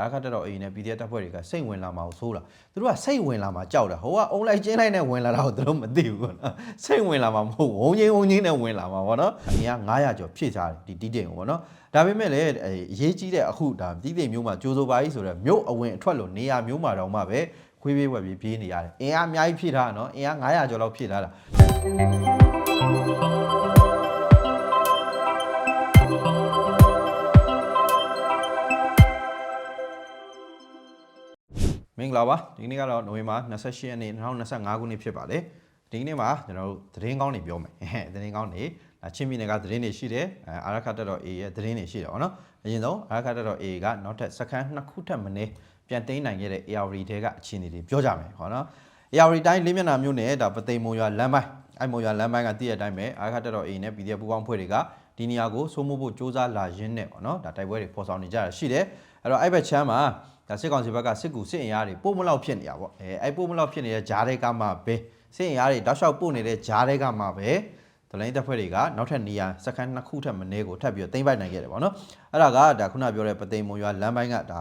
အာခတ်တက်တော့အေးနဲ့ PDF တပ်ဖွဲ့တွေကစိတ်ဝင်လာမှာကိုဆိုးလာသူတို့ကစိတ်ဝင်လာမှာကြောက်တာဟိုကအုံလိုက်ကျင်းလိုက်နဲ့ဝင်လာတာကိုသူတို့မသိဘူးကွနော်စိတ်ဝင်လာမှာမဟုတ်ဝုံချင်းဝုံချင်းနဲ့ဝင်လာမှာဗောနော်အရင်က900ကျော်ဖြည့်ချတယ်ဒီတီးတိမ်ကိုဗောနော်ဒါပေမဲ့လည်းအဲအရေးကြီးတဲ့အခုဒါတီးတိမ်မျိုးမှာကြိုးစိုးပါကြီးဆိုတော့မြို့အဝင်အထွက်လို့နေရာမျိုးမှာတော့မှပဲခွေးပြေးဝက်ပြေးပြေးနေရတယ်အင်အားအများကြီးဖြည့်ထားတာနော်အင်အား900ကျော်လောက်ဖြည့်ထားတာ မင်္ဂလာပါဒီကနေ့ကတော့နိုဝင်ဘာ28ရက်နေ့2025ခုနှစ်ဖြစ်ပါတယ်ဒီကနေ့မှာကျွန်တော်တို့သတင်းကောင်းတွေပြောမယ်ဟဲ့သတင်းကောင်းတွေဒါချင်းပြည်နယ်ကသတင်းတွေရှိတယ်အဲအာရခတက်တော့ A ရဲ့သတင်းတွေရှိတယ်ဗောနော်အရင်ဆုံးအာရခတက်တော့ A ကနောက်ထပ်စကန်နှစ်ခုထပ်မင်းပြန်သိမ်းနိုင်ခဲ့တဲ့ ARD တဲကအခြေအနေတွေပြောကြမယ်ဟောနော် ARD တိုင်းလေးမျက်နှာမျိုးနဲ့ဒါပသိမ်မုံရွာလမ်းပိုင်းအဲ့မုံရွာလမ်းပိုင်းကတည့်ရတဲ့အတိုင်းပဲအာရခတက်တော့ A နဲ့ PDF ပူးပေါင်းဖွဲ့တွေကဒီနေရာကိုစိုးမိုးဖို့စ조사လာရင်းနဲ့ဗောနော်ဒါတိုက်ပွဲတွေပေါ်ဆောင်နေကြတာရှိတယ်အဲ့တော့အဲ့ဘက်ချမ်းမှာ ဒါစစ်ကောင်စီဘက်ကစစ်ကူစစ်အင်အားတွေပို့မလောက်ဖြစ်နေတာပေါ့အဲအဲ့ပို့မလောက်ဖြစ်နေတဲ့ဂျားတွေကမှပဲစစ်အင်အားတွေတောက်လျှောက်ပို့နေတဲ့ဂျားတွေကမှပဲဒလိုင်းတပ်ဖွဲ့တွေကနောက်ထပ်နေရာစကန်နှစ်ခုထပ်မင်းကိုထပ်ပြီးတော့တင်ပိုက်နိုင်ခဲ့တယ်ပေါ့နော်အဲ့ဒါကဒါခုနပြောတဲ့ပသိမ်မွန်ရွာလမ်းပိုင်းကဒါ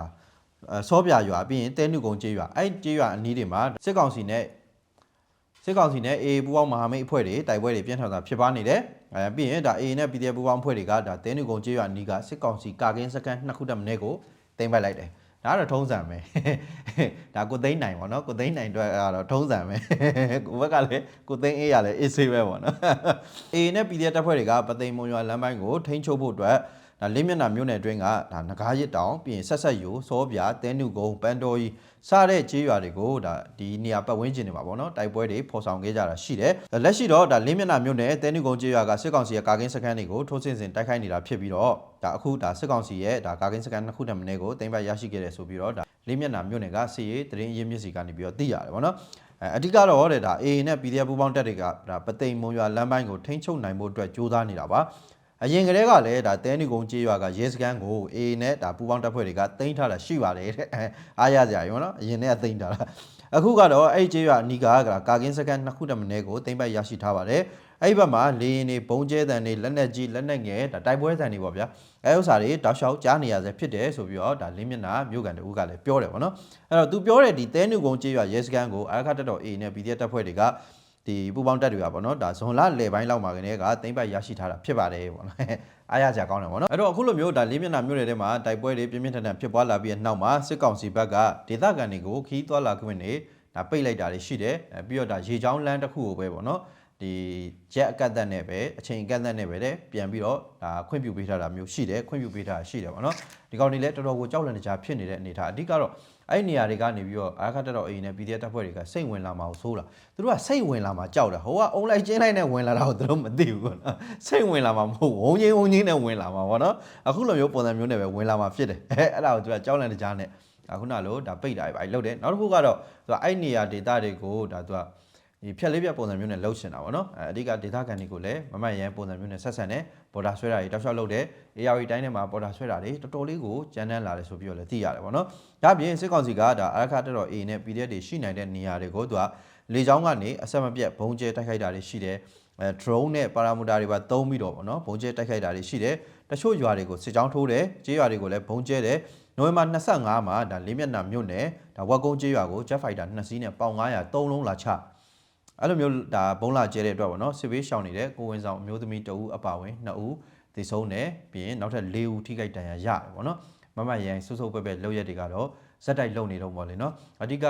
အဲစောပြရွာပြီးရင်တဲနုကုံကျေးရွာအဲ့ကျေးရွာအနီးတွေမှာစစ်ကောင်စီနဲ့စစ်ကောင်စီနဲ့ AA ပူးပေါင်းမဟာမိတ်အဖွဲ့တွေတိုက်ပွဲတွေပြင်းထန်စွာဖြစ်ပွားနေတယ်အဲပြီးရင်ဒါ AA နဲ့ PDF ပူးပေါင်းအဖွဲ့တွေကဒါတဲနုကုံကျေးရွာအနီးကစစ်ကောင်စီကာကင်းစကန်နှစ်ခုထပ်မင်းကိုတင်ပိုက်လိုက်တယ် ဒါကတော့ထုံးစံပဲဒါကိုသိန်းနိုင်ပေါ့နော်ကိုသိန်းနိုင်အတွက်ကတော့ထုံးစံပဲကိုဘက်ကလည်းကိုသိန်းအေးရလည်းအေးဆေးပဲပေါ့နော်အေနဲ့ PDF တပ်ဖွဲ့တွေကပသိမ်မွန်ရွာလမ်းပိုင်းကိုထိန်းချုပ်ဖို့အတွက် ဒါလေးမျက်နှာမြို့နယ်အတွင်းကဒါငကားရစ်တောင်ပြီးရင်ဆက်ဆက်ယူစောပြတဲနုကုန်းပန်တော်ကြီးစတဲ့ကျေးရွာတွေကိုဒါဒီနေရာပတ်ဝန်းကျင်တွေမှာပေါ့နော်တိုက်ပွဲတွေဖော်ဆောင်ခဲ့ကြတာရှိတယ်လက်ရှိတော့ဒါလေးမျက်နှာမြို့နယ်တဲနုကုန်းကျေးရွာကစစ်ကောင်စီရဲ့ကာကင်းစခန်းတွေကိုထိုးစစ်ဆင်တိုက်ခိုက်နေတာဖြစ်ပြီးတော့ဒါအခုဒါစစ်ကောင်စီရဲ့ဒါကာကင်းစခန်းနှစ်ခုတည်းမင်းကိုတင်ပတ်ရရှိခဲ့တယ်ဆိုပြီးတော့ဒါလေးမျက်နှာမြို့နယ်ကစီရေးတရင်ရင်းမြစ်စီကနေပြီးတော့သိရတယ်ပေါ့နော်အဲအဓိကတော့တဲ့ဒါ AA နဲ့ PDF ပူးပေါင်းတပ်တွေကဒါပသိမ်မုံရွာလမ်းပိုင်းကိုထိန်းချုပ်နိုင်ဖို့အတွက်ကြိုးစားနေတာပါ အရင်ကတည်းကလည်းဒါတဲနီကုန်းကျေးရွာကရဲစခန်းကို AA နဲ့ဒါပူးပေါင်းတပ်ဖွဲ့တွေကတင်ထားတာရှိပါတယ်တဲ့အဲအားရကြရရောနော်အရင်ကတင်ထားတာအခုကတော့အဲ့ဒီကျေးရွာအနီးကကာကင်းစခန်းနှစ်ခုတည်းမင်းကိုတင်ပတ်ရရှိထားပါတယ်အဲ့ဒီဘက်မှာလေရင်တွေဘုံကျဲတန်တွေလက်နက်ကြီးလက်နက်ငယ်ဒါတိုက်ပွဲတန်တွေပေါ့ဗျာအဲဥစ္စာတွေတောက်လျှောက်ကြားနေရဆဲဖြစ်တယ်ဆိုပြီးတော့ဒါလင်းမျက်နှာမြို့ကန်တူကလည်းပြောတယ်ပေါ့နော်အဲ့တော့သူပြောတဲ့ဒီတဲနုကုန်းကျေးရွာရဲစခန်းကိုအာရခတက်တော် A နဲ့ PDF တပ်ဖွဲ့တွေက ဒီပူပေါင်းတက်တွေကပေါ့နော်ဒါဇွန်လလယ်ပိုင်းလောက်မှာကနေကသိမ့်ပတ်ရရှိထားတာဖြစ်ပါတယ်ပေါ့နော်အားရကြကောင်းတယ်ပေါ့နော်အဲ့တော့အခုလိုမျိုးဒါလေးမျက်နှာမြို့နယ်ထဲမှာတိုက်ပွဲတွေပြင်းပြင်းထန်ထန်ဖြစ်ပွားလာပြီးတဲ့နောက်မှာစစ်ကောင်စီဘက်ကဒေသခံတွေကိုခီးသွွာလာခွင့်နေဒါပိတ်လိုက်တာတွေရှိတယ်အဲပြီးတော့ဒါရေချောင်းလမ်းတစ်ခုကိုပဲပေါ့နော်ဒီဂျက်အကတ်သက်နဲ့ပဲအချိန်အကတ်သက်နဲ့ပဲတဲ့ပြန်ပြီးတော့ဒါခွင့်ပြုပေးထားတာမျိုးရှိတယ်ခွင့်ပြုပေးထားတာရှိတယ်ပေါ့နော်ဒီကောင်တွေလည်းတော်တော်ကိုကြောက်လန့်တကြားဖြစ်နေတဲ့အနေအထားအဓိကတော့ အဲ့ဒီနေရာတွေကနေပြီးတော့အာခတ်တက်တော်အိမ်နဲ့ PDF တပ်ဖွဲ့တွေကစိတ်ဝင်လာမှာကိုဆိုးလာသူတို့ကစိတ်ဝင်လာမှာကြောက်တာဟိုကအုံလိုက်ကျင်းလိုက်နဲ့ဝင်လာတာကိုသူတို့မသိဘူးပေါ့နော်စိတ်ဝင်လာမှာမဟုတ်ဝုံချင်းဝုံချင်းနဲ့ဝင်လာမှာပေါ့နော်အခုလိုမျိုးပုံစံမျိုးနဲ့ပဲဝင်လာမှာဖြစ်တယ်အဲအဲ့ဒါကိုသူကကြောက်လန့်တကြားနဲ့အခုနလိုဒါပိတ်တာပဲအဲ့လုပ်တယ်နောက်တစ်ခုကတော့သူကအဲ့နေရာဒေတာတွေကိုဒါသူက ဒီဖြက်လေးပြပုံစံမျိုးနဲ့လှုပ်ရှင်တာပေါ့နော်အဲအဓိကဒေတာကန်တွေကိုလည်းမမတ်ရန်ပုံစံမျိုးနဲ့ဆက်ဆံတယ်ပေါ်တာဆွဲတာတွေတောက်လျှောက်လုပ်တယ် AR တိုင်းထဲမှာပေါ်တာဆွဲတာတွေတော်တော်လေးကိုကြမ်းတမ်းလာတယ်ဆိုပြီးတော့လည်းသိရတယ်ပေါ့နော်ဒါပြင်စစ်ကောင်စီကဒါအရခတက်တော် A နဲ့ PDF တွေရှိနိုင်တဲ့နေရာတွေကိုသူကလေကြောင်းကနေအဆက်မပြတ်ဘုံကျဲတိုက်ခိုက်တာတွေရှိတယ်အဲ drone နဲ့ paramotor တွေပါသုံးပြီးတော့ပေါ့နော်ဘုံကျဲတိုက်ခိုက်တာတွေရှိတယ်တချို့ရွာတွေကိုစစ်ကြောင်းထိုးတယ်ကျေးရွာတွေကိုလည်းဘုံကျဲတယ်နိုဝင်ဘာ25မှာဒါလေးမျက်နှာမြို့နယ်ဒါဝက်ကုန်းကျေးရွာကို Jet Fighter 2စီးနဲ့ပေါင်900 3လုံးလာချ အဲ့လိုမျိုးဒါဘုံလာကျဲတဲ့အတွက်ပေါ့နော်စစ်ဘေးရှောင်နေတဲ့ကိုဝင်ဆောင်အမျိုးသမီးတဦးအပါဝင်2ဦးသေဆုံးတယ်ပြီးရင်နောက်ထပ်4ဦးထိခိုက်ဒဏ်ရာရတယ်ပေါ့နော်မမရန်ဆုပ်ဆုပ်ပဲပဲလောက်ရက်တွေကတော့ဇက်တိုက်လုံနေတော့ပေါ့လေနော်အဓိက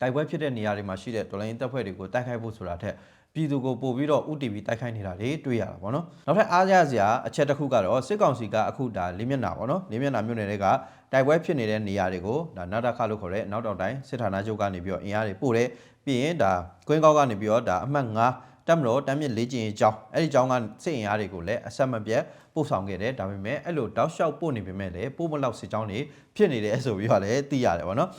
တိုက်ပွဲဖြစ်တဲ့နေရာတွေမှာရှိတဲ့တော်လိုင်းတပ်ဖွဲ့တွေကိုတိုက်ခိုက်ဖို့ဆိုတာထက်ပြည်သူကိုပို့ပြီးတော့ UTV တိုက်ခိုက်နေတာတွေတွေ့ရတာပေါ့နော်နောက်ထပ်အားရစရာအချက်တစ်ခုကတော့စစ်ကောင်စီကအခုဒါလေးမျက်နှာပေါ့နော်လေးမျက်နှာမြို့နယ်တွေကတိုက်ပွဲဖြစ်နေတဲ့နေရာတွေကိုဒါနာတာခလို့ခေါ်တဲ့နောက်တောင်တိုင်းစစ်ဌာနချုပ်ကနေပြီးတော့အင်အားတွေပို့တယ်ပြီးရင်ဒါကွင်းကောက်ကနေပြီးတော့ဒါအမှတ်9တက်မလို့တမ်းမြစ်လေးကျင်အကြောင်းအဲ့ဒီအကြောင်းကစစ်အင်အားတွေကိုလည်းအဆက်မပြတ်ပို့ဆောင်ခဲ့တယ်ဒါပေမဲ့အဲ့လိုတောက်လျှောက်ပို့နေပေမဲ့လည်းပို့မလောက်စစ်ကြောင်းတွေဖြစ်နေတယ်ဆိုပြီးတော့လည်းသိရတယ်ဗောနော်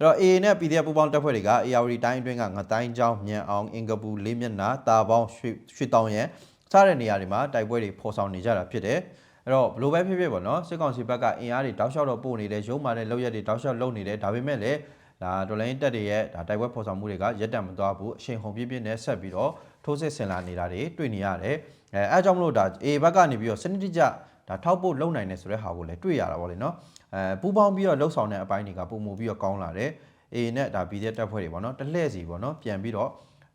အဲ့တော့ AA နဲ့ PDF ပူးပေါင်းတပ်ဖွဲ့တွေက AR တိုင်းအတွင်းကငတိုင်းကျောင်းမြန်အောင်အင်္ဂပူလေးမျက်နှာတာပေါင်းရွှေရွှေတောင်ရန်စတဲ့နေရာတွေမှာတိုက်ပွဲတွေဖော်ဆောင်နေကြတာဖြစ်တယ်အဲ့တော့ဘလိုပဲဖြစ်ဖြစ်ပေါ့နော်စစ်ကောင်စီဘက်ကအင်အားတွေတောက်လျှောက်တော့ပို့နေတယ်ရုံးမာတဲ့လောက်ရက်တွေတောက်လျှောက်လုံနေတယ်ဒါပေမဲ့လည်းဒါဒေါ်လာရင်းတက်တွေရဲ့ဒါတိုက်ပွဲဖော်ဆောင်မှုတွေကရက်တံမသွားဘူးအရှင်ဟုန်ပြည့်ပြည့်နဲ့ဆက်ပြီးတော့ထိုးစစ်ဆင်လာနေတာတွေတွေ့နေရတယ်အဲအဲအကြောင်းမလို့ဒါ A ဘက်ကနေပြီးတော့စနစ်တကျဒါထောက်ဖို့လုံနိုင်တယ်ဆိုတဲ့ဟာကိုလည်းတွေ့ရတာပေါ့လေနော် အဲအဲပူပေါင်းပြီးတော့လှုပ်ဆောင်တဲ့အပိုင်းတွေကပုံမူပြီးတော့ကောင်းလာတယ်အေနဲ့ဒါ PDF တက်ဖွဲ့တွေပေါ့နော်တစ်လှည့်စီပေါ့နော်ပြန်ပြီးတော့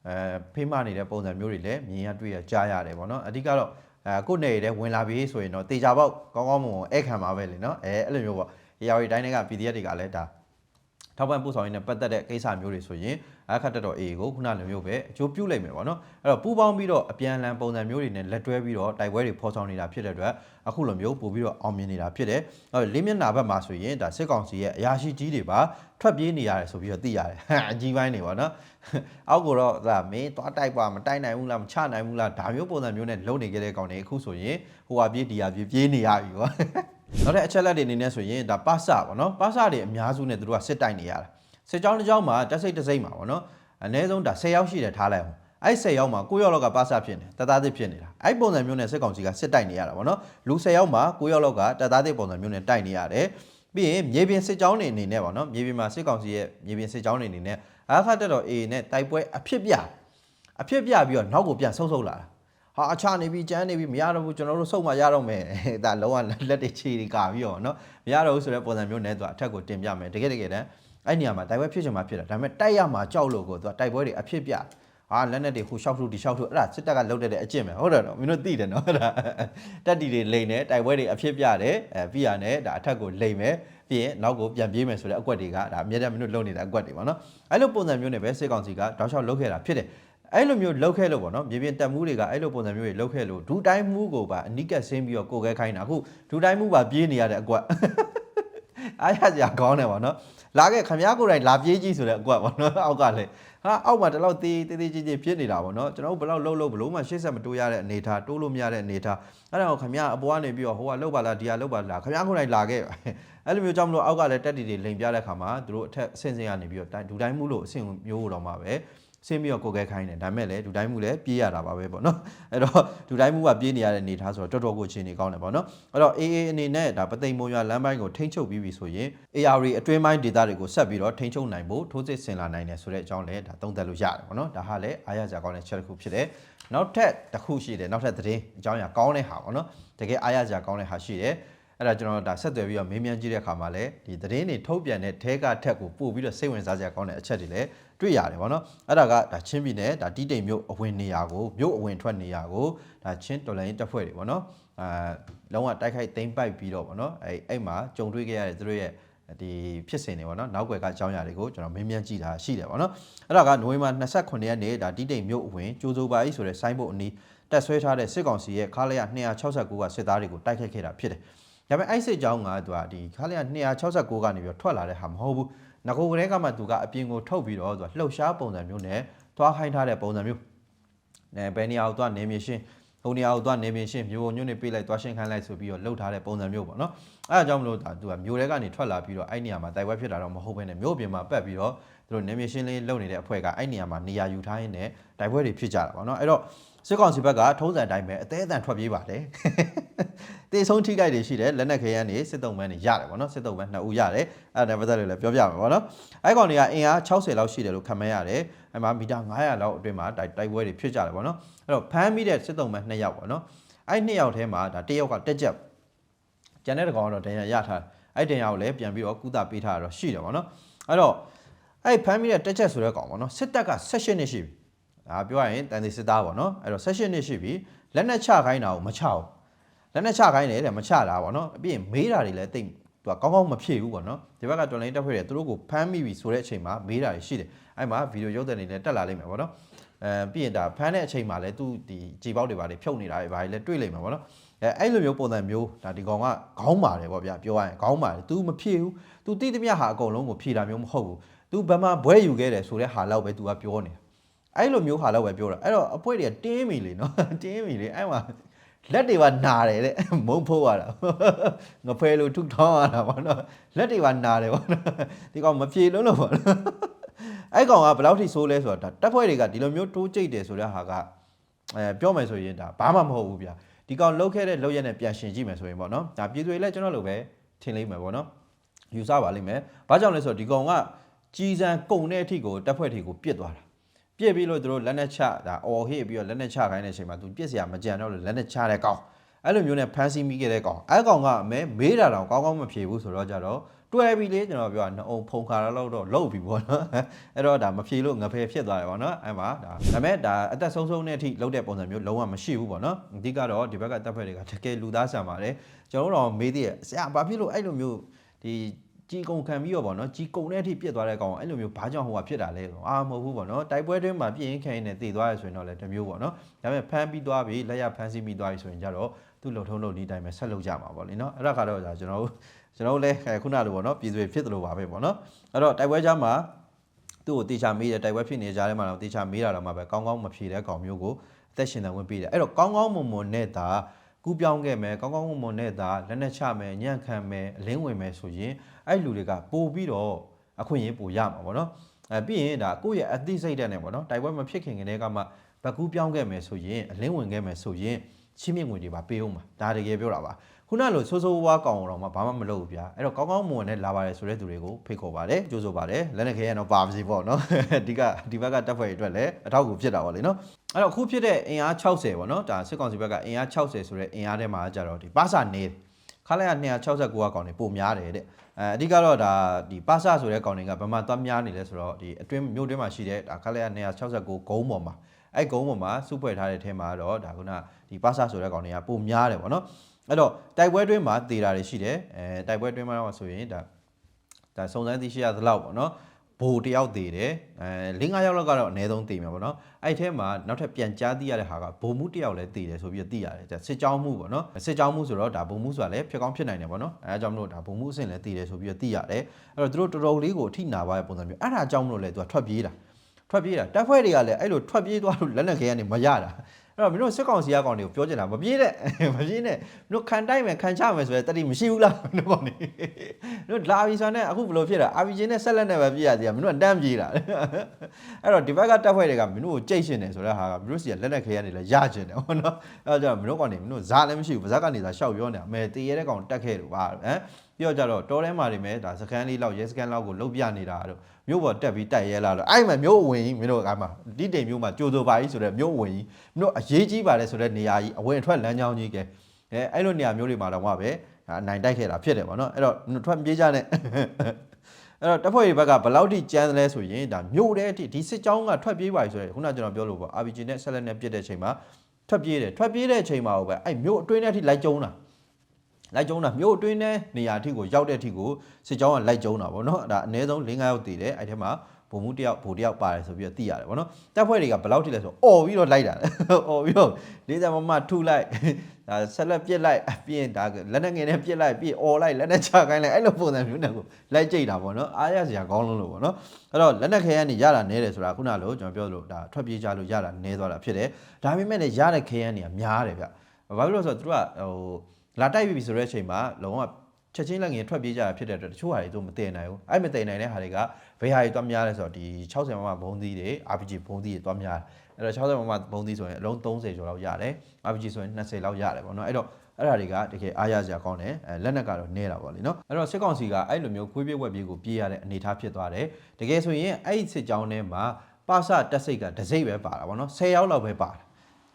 အဲဖိမနေတဲ့ပုံစံမျိုးတွေလည်းမြင်ရတွေ့ရကြားရတယ်ပေါ့နော်အဓိကတော့အဲကိုယ့်နေရဲဝင်လာပြီဆိုရင်တော့တေချာပေါက်ကောင်းကောင်းမွန်မွန်အဲ့ခံပါပဲလေနော်အဲအဲ့လိုမျိုးပေါ့ရေရော်ရီတိုင်းတွေက PDF တွေကလည်းဒါ ထောက်ပံ့ပို့ဆောင်ရေးနဲ့ပတ်သက်တဲ့ကိစ္စမျိုးတွေဆိုရင်အခက်တက်တော် A ကိုခုနလိုမျိုးပဲအကျိုးပြုလိုက်မယ်ပေါ့နော်အဲ့တော့ပူပေါင်းပြီးတော့အပြန်အလှန်ပုံစံမျိုးတွေနဲ့လက်တွဲပြီးတော့တိုက်ပွဲတွေဖော်ဆောင်နေတာဖြစ်တဲ့အတွက်အခုလိုမျိုးပို့ပြီးတော့အောင်မြင်နေတာဖြစ်တယ်အဲ့တော့လေးမျက်နှာဘက်မှာဆိုရင်ဒါစစ်ကောင်စီရဲ့အရာရှိကြီးတွေပါထွက်ပြေးနေရတယ်ဆိုပြီးတော့သိရတယ်ဟမ်အကြီးပိုင်းတွေပေါ့နော်အောက်ကတော့ဒါမင်းသွားတိုက်ပါမတိုက်နိုင်ဘူးလားမချနိုင်ဘူးလားဒါမျိုးပုံစံမျိုးနဲ့လုံနေကြတဲ့ကောင်တွေအခုဆိုရင်ဟိုဟာပြေးဒီဟာပြေးပြေးနေရပြီပေါ့ နောက်တဲ့အချက်လက်တွေအနေနဲ့ဆိုရင်ဒါပါစပေါ့နော်ပါစတွေအများစုနဲ့သူတို့ကစစ်တိုက်နေရတာစစ်ကြောင်းတစ်ကြောင်းမှာတက်စိတ်တစ်စိတ်မှာပေါ့နော်အနည်းဆုံးဒါ10ယောက်ရှိတယ်ထားလိုက်အောင်အဲ့10ယောက်မှာ9ယောက်လောက်ကပါစဖြစ်နေတသားသစ်ဖြစ်နေတာအဲ့ပုံစံမျိုးနဲ့စစ်ကောင်စီကစစ်တိုက်နေရတာပေါ့နော်လူ10ယောက်မှာ9ယောက်လောက်ကတသားသစ်ပုံစံမျိုးနဲ့တိုက်နေရတယ်ပြီးရင်မြေပြင်စစ်ကြောင်းတွေအနေနဲ့ပေါ့နော်မြေပြင်မှာစစ်ကောင်စီရဲ့မြေပြင်စစ်ကြောင်းတွေအနေနဲ့အားခတ်တက်တော် A နဲ့တိုက်ပွဲအဖြစ်ပြအဖြစ်ပြပြီးတော့နောက်ကိုပြန်ဆုတ်ဆုတ်လာတာ ဟာအချနေပြီကြမ်းနေပြီမရတော့ဘူးကျွန်တော်တို့စုပ်မှရတော့မယ်ဒါလုံးဝလက်တွေခြေတွေကပြီးတော့နော်မရတော့ဘူးဆိုတဲ့ပုံစံမျိုးနဲ့သူကအထက်ကိုတင်ပြမယ်တကယ်တကယ်တမ်းအဲ့နေရာမှာတိုက်ပွဲဖြစ်ချင်မှဖြစ်တာဒါပေမဲ့တိုက်ရမှာကြောက်လို့ကိုသူကတိုက်ပွဲတွေအဖြစ်ပြဟာလက်နဲ့တွေဟိုရှောက်ထုဒီရှောက်ထုအဲ့ဒါစစ်တပ်ကလုတ်တဲ့အကျင့်ပဲဟုတ်တယ်နော်မင်းတို့သိတယ်နော်အဲ့ဒါတက်တီတွေလိမ်တယ်တိုက်ပွဲတွေအဖြစ်ပြတယ်အဲပြီးရနဲ့ဒါအထက်ကိုလိမ်မယ်ပြီးရင်နောက်ကိုပြန်ပြေးမယ်ဆိုတဲ့အကွက်တွေကဒါအများကြီးမင်းတို့လုံနေတဲ့အကွက်တွေပါနော်အဲ့လိုပုံစံမျိုးနဲ့ပဲစစ်ကောင်စီကတောက်လျှောက်လုတ်ခဲ့တာဖြစ်တယ် အဲ့လိုမျိုးလောက်ခဲ့လို့ပေါ့နော်မြေပြင်တက်မှုတွေကအဲ့လိုပုံစံမျိုးတွေလောက်ခဲ့လို့ဒူတိုင်းမှုကိုပါအနိကက်ဆင်းပြီးတော့ကိုယ်ခဲခိုင်းတာအခုဒူတိုင်းမှုပါပြေးနေရတဲ့အကွက်အားရစရာကောင်းတယ်ပေါ့နော်လာခဲ့ခမရကိုယ်တိုင်လာပြေးကြည့်ဆိုတဲ့အကွက်ပေါ့နော်အောက်ကလည်းဟာအောက်မှာတလောက်သေးသေးသေးချင်းချင်းဖြစ်နေတာပေါ့နော်ကျွန်တော်တို့ဘလောက်လှုပ်လှုပ်ဘလို့မှရှေ့ဆက်မတိုးရတဲ့အနေထားတိုးလို့မရတဲ့အနေထားအဲ့ဒါကိုခမရအပေါ်ကနေပြီးတော့ဟိုကလှုပ်ပါလားဒီကလှုပ်ပါလားခမရကိုယ်တိုင်လာခဲ့အဲ့လိုမျိုးကြောင့်မလို့အောက်ကလည်းတက်တီတွေလိန်ပြတဲ့ခါမှာတို့အထက်အဆင့်ဆင့်ကနေပြီးတော့ဒူတိုင်းမှုလို့အဆင့်မျိုးတော့မှာပဲ ဆင်းပြီးတော့ကိုယ်ကဲခိုင်းတယ်ဒါမဲ့လည်းဒူတိုင်းမှုလည်းပြေးရတာပါပဲပေါ့နော်အဲ့တော့ဒူတိုင်းမှုကပြေးနေရတဲ့အနေထားဆိုတော့တော်တော်ကိုချင်းနေကောင်းတယ်ပေါ့နော်အဲ့တော့ AA အနေနဲ့ဒါပသိမ်မုံရွာလမ်းပိုင်းကိုထိန်းချုပ်ပြီးပြီဆိုရင် AR အတွင်းပိုင်းဒေသတွေကိုဆက်ပြီးတော့ထိန်းချုပ်နိုင်ဖို့ထိုးစစ်ဆင်လာနိုင်တယ်ဆိုတဲ့အကြောင်းလည်းဒါသုံးသပ်လို့ရတယ်ပေါ့နော်ဒါဟာလည်းအားရစရာကောင်းတဲ့ချက်တစ်ခုဖြစ်တယ်နောက်ထပ်တစ်ခုရှိတယ်နောက်ထပ်သတင်းအကြောင်းအရာကောင်းတဲ့ဟာပေါ့နော်တကယ်အားရစရာကောင်းတဲ့ဟာရှိတယ် အဲ့ဒါကျွန်တော်ဒါဆက်သွယ်ပြီးတော့မေးမြန်းကြည့်တဲ့အခါမှာလည်းဒီသတင်းတွေထုတ်ပြန်တဲ့ထဲကထက်ကိုပို့ပြီးတော့စိတ်ဝင်စားစရာကောင်းတဲ့အချက်တွေလည်းတွေ့ရတယ်ဗောနော်အဲ့ဒါကဒါချင်းပြည်နယ်ဒါတီးတိမ်မြို့အဝင်နေရာကိုမြို့အဝင်ထွက်နေရာကိုဒါချင်းတော်လိုင်းတပ်ဖွဲ့တွေဗောနော်အာလုံးဝတိုက်ခိုက်သိမ်းပိုက်ပြီးတော့ဗောနော်အဲ့အဲ့မှာကြုံတွေ့ခဲ့ရတဲ့သူတို့ရဲ့ဒီဖြစ်စဉ်တွေဗောနော်နောက်ွယ်ကအကြောင်းအရာတွေကိုကျွန်တော်မေးမြန်းကြည့်တာရှိတယ်ဗောနော်အဲ့ဒါကနိုဝင်ဘာ29ရက်နေ့ဒါတီးတိမ်မြို့အဝင်ကျိုးစိုးပါဤဆိုတဲ့ဆိုင်းဘုတ်အနီးတက်ဆွဲထားတဲ့စစ်ကောင်စီရဲ့ခါလရ269ကစစ်သားတွေကိုတိုက်ခိုက်ခဲ့တာဖြစ်တယ် ဒါပေမဲ့အဲ့စစ်ကြောင်းကသူကဒီခါလရ269ကနေပြီးတော့ထွက်လာတဲ့ဟာမဟုတ်ဘူးငကိုကလေးကမှသူကအပြင်ကိုထုတ်ပြီးတော့သူကလှုပ်ရှားပုံစံမျိုးနဲ့သွားခိုင်းထားတဲ့ပုံစံမျိုးအဲဘယ်နေရာကိုသွားနေမြေရှင်းဟိုနေရာကိုသွားနေမြေရှင်းမျိုးညွန့်နေပြေးလိုက်သွားရှင်းခိုင်းလိုက်ဆိုပြီးတော့လှုပ်ထားတဲ့ပုံစံမျိုးပေါ့နော်အဲအကြောင်းမလို့ဒါသူကမျိုးတွေကနေထွက်လာပြီးတော့အဲ့နေရာမှာတိုက်ပွဲဖြစ်တာတော့မဟုတ်ဘဲနဲ့မျိုးပြင်မှာပတ်ပြီးတော့သူတို့နေမြေရှင်းလေးလုပ်နေတဲ့အဖွဲ့ကအဲ့နေရာမှာနေရာယူထားရင်းနဲ့တိုက်ပွဲတွေဖြစ်ကြတာပေါ့နော်အဲ့တော့ စစ်ကောင်စီဘက်ကထုံးစံတိုင်းပဲအသေးအတန်ထွက်ပြေးပါတယ်တေဆုံးထိခိုက်တွေရှိတယ်လက်နက်ခဲယမ်းတွေစစ်တုံးပန်းတွေရတယ်ဗောနော်စစ်တုံးပန်း2ဦးရတယ်အဲ့ဒါနဲ့ပတ်သက်လို့လည်းပြောပြမယ်ဗောနော်အဲ့ကောင်တွေကအင်အား60လောက်ရှိတယ်လို့ခန့်မှန်းရတယ်အဲ့မှာမီတာ900လောက်အတွင်းမှာတိုက်တိုက်ပွဲတွေဖြစ်ကြတယ်ဗောနော်အဲ့တော့ဖမ်းမိတဲ့စစ်တုံးပန်း2ယောက်ဗောနော်အဲ့2ယောက်ထဲမှာဒါ1ယောက်ကတက်ကြက်ကျန်တဲ့တကောင်ကတော့ဒဏ်ရာရထားအဲ့ဒဏ်ရာကိုလည်းပြန်ပြီးတော့ကုသပေးထားတာတော့ရှိတယ်ဗောနော်အဲ့တော့အဲ့ဖမ်းမိတဲ့တက်ချက်ဆိုတဲ့ကောင်ဗောနော်စစ်တပ်က16နှစ်ရှိပြီ ဒါပြောရရင်တန်စီစစ်သားဗောနော်အဲ့တော့16နှစ်ရှိပြီလက်နက်ချခိုင်းတာကိုမချဘူးလက်နက်ချခိုင်းတယ်တဲ့မချတာဗောနော်အပြင်မေးတာတွေလည်းတိတ်သူကကောင်းကောင်းမဖြည့်ဘူးဗောနော်ဒီဘက်ကတော်လိုင်းတက်ဖွဲ့တယ်သူတို့ကိုဖမ်းမိပြီဆိုတဲ့အချိန်မှာမေးတာတွေရှိတယ်အဲ့မှာဗီဒီယိုရုပ်သံတွေလည်းတက်လာလိမ့်မယ်ဗောနော်အဲပြီးရင်ဒါဖမ်းတဲ့အချိန်မှာလည်းသူဒီကြည်ပေါက်တွေပါလေဖြုတ်နေတာတွေပါလေတွေ့လိမ့်မယ်ဗောနော်အဲအဲ့လိုမျိုးပုံစံမျိုးဒါဒီကောင်ကခေါင်းပါတယ်ဗောဗျာပြောရရင်ခေါင်းပါတယ် तू မဖြည့်ဘူး तू တိတိမြဟာအကုန်လုံးကိုဖြည့်တာမျိုးမဟုတ်ဘူး तू ဘယ်မှာဘွဲယူခဲ့တယ်ဆိုတဲ့ဟာလောက်ပဲ तू ကပြောနေတာ အဲ့လိုမျိုးဟာလောက်ပဲပြောတာအဲ့တော့အပွဲတွေကတင်းပြီလေနော်တင်းပြီလေအဲ့မှာလက်တွေကနာတယ်တဲ့မုံဖိုးရတာငဖဲလို့ထုထောင်းရတာဗောနော်လက်တွေကနာတယ်ဗောနော်ဒီကောင်မပြေလုံးလို့ဗောနော်အဲ့ကောင်ကဘယ်လောက်ထိဆိုးလဲဆိုတော့ဒါတက်ဖွဲ့တွေကဒီလိုမျိုးတိုးကြိတ်တယ်ဆိုတဲ့ဟာကအဲပြောမယ်ဆိုရင်ဒါဘာမှမဟုတ်ဘူးဗျာဒီကောင်လှုပ်ခဲ့တဲ့လှုပ်ရက်နဲ့ပြန်ရှင်ကြည့်မယ်ဆိုရင်ဗောနော်ဒါပြည်သူတွေလည်းကျွန်တော်လိုပဲထင်လိမ့်မယ်ဗောနော်ယူဆပါလိမ့်မယ်ဘာကြောင့်လဲဆိုတော့ဒီကောင်ကကြီးစံကုံတဲ့အထိကိုတက်ဖွဲ့တွေကိုပြစ်သွားတာ ပြစ်ပြီးလို့သူတို့လက်နဲ့ချဒါအော်ဟစ်ပြီးတော့လက်နဲ့ချခိုင်းတဲ့အချိန်မှာသူပြစ်စရာမကြံတော့လို့လက်နဲ့ချတဲ့ကောင်အဲ့လိုမျိုးနဲ့ဖမ်းဆီးမိခဲ့တဲ့ကောင်အဲ့ကောင်ကအမဲမေးတာတော့ကောင်းကောင်းမဖြေဘူးဆိုတော့ကြတော့တွဲပြီးလေကျွန်တော်ပြောတာနှုံဖုံခါတော့တော့လှုပ်ပြီပေါ့နော်အဲ့တော့ဒါမဖြေလို့ငဖယ်ဖြစ်သွားတယ်ပေါ့နော်အဲ့မှာဒါဒါပေမဲ့ဒါအသက်ဆုံးဆုံးတဲ့အထိလှုပ်တဲ့ပုံစံမျိုးလုံးဝမရှိဘူးပေါ့နော်အဓိကတော့ဒီဘက်ကတပ်ဖွဲ့တွေကတကယ်လူသားဆန်ပါတယ်ကျွန်တော်တို့တော့မေးသေးရဲ့ဆရာဘာဖြစ်လို့အဲ့လိုမျိုးဒီ ကြီးကုံခံပြီးတော့ဗောနော်ကြီးကုံတဲ့အထိပြစ်သွားတဲ့ကောင်ကအဲ့လိုမျိုးဘာကြောင့်ဟိုကဖြစ်တာလဲဆိုအာမဟုတ်ဘူးဗောနော်တိုက်ပွဲတွင်းမှာပြင်းရင်ခံရင်နဲ့တည်သွားရဆိုရင်တော့လည်းတစ်မျိုးဗောနော်ဒါပေမဲ့ဖမ်းပြီးသွားပြီလက်ရဖမ်းဆီးပြီးသွားပြီဆိုရင်ကြတော့သူ့လုံထုံးလုံဒီတိုင်းပဲဆက်လုပ်ကြမှာဗောလေနော်အဲ့ဒါကတော့ဒါကျွန်တော်တို့ကျွန်တော်တို့လည်းခုနလိုဗောနော်ပြည်သူတွေဖြစ်တယ်လို့ပါပဲဗောနော်အဲ့တော့တိုက်ပွဲကြားမှာသူ့ကိုတေချာမေးတယ်တိုက်ပွဲဖြစ်နေကြတဲ့မှာတော့တေချာမေးတာတော့မှပဲကောင်းကောင်းမဖြေတဲ့ကောင်မျိုးကိုအသက်ရှင်တယ်ဝင်ပေးတယ်အဲ့တော့ကောင်းကောင်းမွန်မွန်နဲ့ဒါ ကူးပြောင်းခဲ့မယ်ကောင်းကောင်းမွန်မွန်နဲ့ဒါလက်နဲ့ချမယ်ညံ့ခံမယ်အလင်းဝင်မယ်ဆိုရင်အဲ့လူတွေကပို့ပြီးတော့အခွင့်အရေးပိုရမှာပေါ့နော်အဲပြီးရင်ဒါကိုယ့်ရဲ့အသိစိတ်ဓာတ်နဲ့ပေါ့နော်တိုက်ပွဲမဖြစ်ခင်ကတည်းကမှဘကူးပြောင်းခဲ့မယ်ဆိုရင်အလင်းဝင်ခဲ့မယ်ဆိုရင်ချင်းမြင့်ငွေတွေပါပေးအောင်ပါဒါတကယ်ပြောတာပါ ခုနလိုဆိုးဆိုးဝါးကောင်တော့မှဘာမှမလုပ်ဘူးဗျာအဲ့တော့ကောင်းကောင်းမွန်နဲ့လာပါတယ်ဆိုတဲ့သူတွေကိုဖိတ်ခေါ်ပါတယ်ကြိုးဆိုပါတယ်လက်နဲ့ခဲရတော့ပါပါစီပေါ့နော်ဒီကဒီဘက်ကတက်ဖွဲ့တွေအတွက်လည်းအထောက်အကူဖြစ်တာပါလေနော်အဲ့တော့အခုဖြစ်တဲ့အင်အား60ပေါ့နော်ဒါစစ်ကောင်စီဘက်ကအင်အား60ဆိုတဲ့အင်အားထဲမှာကြတော့ဒီပါစာနေခါလိုက်ရ269ကကောင်တွေပုံများတယ်တဲ့အဲအဓိကတော့ဒါဒီပါစာဆိုတဲ့ကောင်တွေကဘယ်မှာသွားများနေလဲဆိုတော့ဒီအတွင်းမြို့တွင်းမှာရှိတဲ့ဒါခါလိုက်ရ269ဂုံးပေါ်မှာအဲ့ဂုံးပေါ်မှာစုဖွဲ့ထားတဲ့ထဲမှာတော့ဒါကုနာဒီပါစာဆိုတဲ့ကောင်တွေကပုံများတယ်ပေါ့နော် အဲ့တော့တိုက်ပွဲတွင်းမှာတည်တာတွေရှိတယ်အဲတိုက်ပွဲတွင်းမှာတော့ဆိုရင်ဒါဒါစုံစမ်းသိရှိရသလောက်ပေါ့နော်ဘိုလ်တယောက်တည်တယ်အဲ၄၅ယောက်လောက်ကတော့အနည်းဆုံးတည်မှာပေါ့နော်အဲ့ထဲမှာနောက်ထပ်ပြန်ကြားသိရတဲ့ဟာကဘုံမှုတယောက်လည်းတည်တယ်ဆိုပြီးသိရတယ်ဒါစစ်ကြောင်းမှုပေါ့နော်စစ်ကြောင်းမှုဆိုတော့ဒါဘုံမှုဆိုတာလည်းဖြစ်ကောင်းဖြစ်နိုင်တယ်ပေါ့နော်အဲအကြောင်းမလို့ဒါဘုံမှုအဆင့်လည်းတည်တယ်ဆိုပြီးသိရတယ်အဲ့တော့သူတို့တော်တော်လေးကိုအထိနာပါတဲ့ပုံစံမျိုးအဲ့ဒါအကြောင်းမလို့လည်းသူကထွက်ပြေးတာထွက်ပြေးတာတပ်ဖွဲ့တွေကလည်းအဲ့လိုထွက်ပြေးသွားလို့လက်နက်ခဲကနေမရတာအဲ့ တော့မင်းတို့စစ်ကောင်စီကကောင်တွေကိုပြောချင်တာမပြေးတဲ့မပြေးနဲ့မင်းတို့ခံတိုက်မယ်ခံချမယ်ဆိုရဲတတိမရှိဘူးလားမင်းတို့ကောင်တွေမင်းတို့လာပြီဆိုတော့အခုဘယ်လိုဖြစ်တာ RPG နဲ့ဆက်လက်နဲ့ပဲပြေးရသေးတယ်မင်းတို့ကတန်းပြေးတာအဲ့တော့ဒီဘက်ကတပ်ဖွဲ့တွေကမင်းတို့ကိုကြိတ်ရှင်တယ်ဆိုတဲ့ဟာကမင်းတို့စီကလက်နက်ခဲကနေလည်းရကျင်တယ်ဟုတ်နော်အဲ့တော့မင်းတို့ကောင်တွေမင်းတို့ဇာလည်းမရှိဘူးဗဇက်ကနေသာရှောက်ပြောနေတာအမေတည်ရတဲ့ကောင်တက်ခဲ့လို့ပါဟမ် ပြီးတော့ကြတော့တောထဲမှာနေမယ်ဒါစကန်လေးလောက်ရဲစကန်လောက်ကိုလုတ်ပြနေတာတို့မြို့ပေါ်တက်ပြီးတိုက်ရဲလာလို့အဲ့မှာမြို့ဝင်ကြီးမင်းတို့ကမှဒီတိမ်မြို့မှာကြိုးစိုးပါကြီးဆိုတဲ့မြို့ဝင်ကြီးမင်းတို့အရေးကြီးပါတယ်ဆိုတဲ့နေရာကြီးအဝင်အထွက်လမ်းကြောင်းကြီးကဲအဲအဲ့လိုနေရာမျိုးတွေမှာတော့မှပဲအနိုင်တိုက်ခဲ့တာဖြစ်တယ်ပေါ့နော်အဲ့တော့ထွက်ပြေးကြတဲ့အဲ့တော့တပ်ဖွဲ့တွေဘက်ကဘယ်လောက်ထိကြမ်းသလဲဆိုရင်ဒါမြို့တဲ့အထိဒီစစ်ကြောင်းကထွက်ပြေးပါပြီဆိုရင်ခုနကကျွန်တော်ပြောလို့ပေါ့ RPG နဲ့ဆက်လက်နဲ့ပြစ်တဲ့အချိန်မှာထွက်ပြေးတယ်ထွက်ပြေးတဲ့အချိန်မှာပဲအဲ့မြို့အတွင်းထဲအထိလိုက်ကျုံးတာ လိုက်ကျုံးတာမြို့အတွင်းထဲနေရာအထိကိုရောက်တဲ့အထိကိုစစ်ကြောင်းကလိုက်ကျုံးတာပေါ့နော်ဒါအနည်းဆုံး၄-၅ယောက်တည်တယ်အဲ့ထဲမှာဘုံမှုတယောက်ဘိုလ်တယောက်ပါတယ်ဆိုပြီးတော့သိရတယ်ဗောနော်တပ်ဖွဲ့တွေကဘယ်လောက်ထိလဲဆိုအော်ပြီးတော့လိုက်တာအော်ပြီးတော့လေးစားမမထုလိုက်ဒါဆက်လက်ပြစ်လိုက်ပြီးရင်ဒါလက်နဲ့ငယ်နဲ့ပြစ်လိုက်ပြီးအော်လိုက်လက်နဲ့ချခိုင်းလိုက်အဲ့လိုပုံစံမျိုးနဲ့ကိုလိုက်ကြိတ်တာဗောနော်အားရစရာကောင်းလုံးလို့ဗောနော်အဲ့တော့လက်နဲ့ခဲရန်နေရတာနဲတယ်ဆိုတာခုနလိုကျွန်တော်ပြောလို့ဒါထွက်ပြေးကြလို့ရတာနဲသွားတာဖြစ်တယ်ဒါပေမဲ့လည်းရတဲ့ခဲရန်နေများတယ်ဗျဘာဖြစ်လို့လဲဆိုတော့သူတို့ကဟို လာတိုက်ပြီဆိုတဲ့အချိန်မှာလုံးဝချက်ချင်းလက်ငယ်ထွက်ပြေးကြတာဖြစ်တဲ့အတွက်တချို့ဟာတွေသူမတည်နိုင်ဘူးအဲ့မတည်နိုင်တဲ့ဟာတွေကဘယ်ဟာတွေတွားများလဲဆိုတော့ဒီ60မမဘုံသီးတွေ RPG ဘုံသီးတွေတွားများတယ်အဲ့တော့60မမဘုံသီးဆိုရင်အလုံး30ကျော်လောက်ရတယ် RPG ဆိုရင်20လောက်ရတယ်ပေါ့နော်အဲ့တော့အဲ့ဒါတွေကတကယ်အားရစရာကောင်းတယ်အဲလက်နက်ကတော့နဲတာပေါ့လေနော်အဲ့တော့စစ်ကောင်စီကအဲ့လိုမျိုးခွေးပြေးဝက်ပြေးကိုပြေးရတဲ့အနေအထားဖြစ်သွားတယ်တကယ်ဆိုရင်အဲ့ဒီစစ်ကြောင်းထဲမှာပါစတက်စိတ်ကဒစိတ်ပဲပါတာပေါ့နော်10ယောက်လောက်ပဲပါတာ